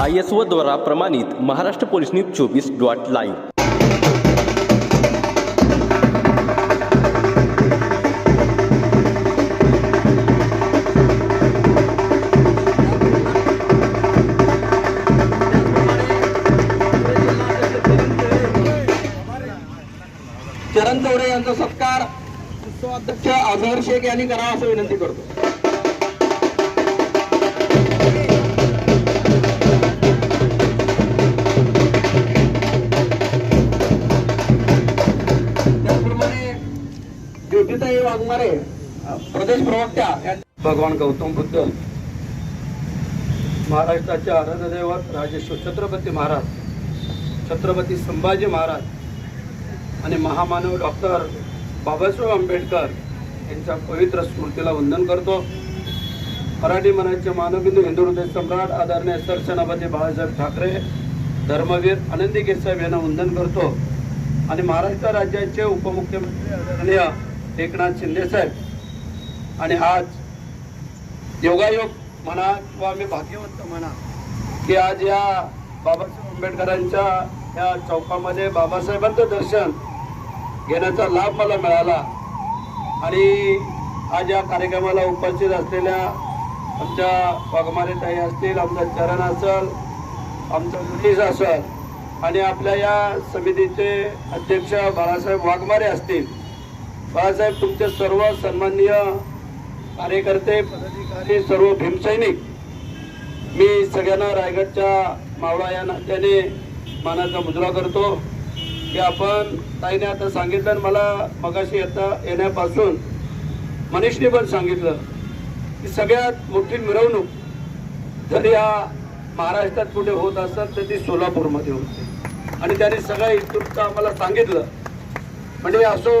I S O द्वारा प्रमाणित Maharashtra police news चोवीस डॉट लाईव्ह. चरण चौरे यांचा सत्कार. अध्यक्ष अझहर शेख यांनी करावा असं विनंती करतो. ज्योतिताई वाघमारे प्रदेश प्रवक्त्या भगवान गौतम बुद्ध महाराष्ट्राचे आराधदैवत राजेश्वर छत्रपती महाराज छत्रपती संभाजी महाराज आणि महामानव डॉक्टर बाबासाहेब आंबेडकर यांच्या पवित्र स्मृतीला वंदन करतो. मराठी मनाचे मानवबिंदू हिंदू हृदय सम्राट आदरणीय सरसेनापती बाळासाहेब ठाकरे धर्मवीर आनंदी केसाहेब यांना वंदन करतो. आणि महाराष्ट्र राज्याचे उपमुख्यमंत्री आदरणीय एकनाथ शिंदे साहेब. आणि आज योगायोग म्हणा किंवा आम्ही भाग्यवंत म्हणा की आज या बाबासाहेब आंबेडकरांच्या या चौकामध्ये बाबासाहेबांचं दर्शन घेण्याचा लाभ मला मिळाला. आणि आज या कार्यक्रमाला उपस्थित असलेल्या आमच्या वाघमारे ताई असतील आमचा चरण असल आमचा गणेश असल आणि आपल्या या समितीचे अध्यक्ष बाळासाहेब वाघमारे असतील बाळासाहेब तुमचे सर्व सन्माननीय कार्यकर्ते पदाधिकारी सर्व भीमसैनिक मी सगळ्यांना रायगडच्या मावळा या नात्याने मानाचा मुजरा करतो. की आपण ताईने आता सांगितलं आणि मला मगाशी येता येण्यापासून मनीषने पण सांगितलं की सगळ्यात मोठी मिरवणूक जर या महाराष्ट्रात कुठे होत असेल तर ती सोलापूरमध्ये होते. आणि त्यांनी सगळ्या इतुरचं आम्हाला सांगितलं. म्हणजे असो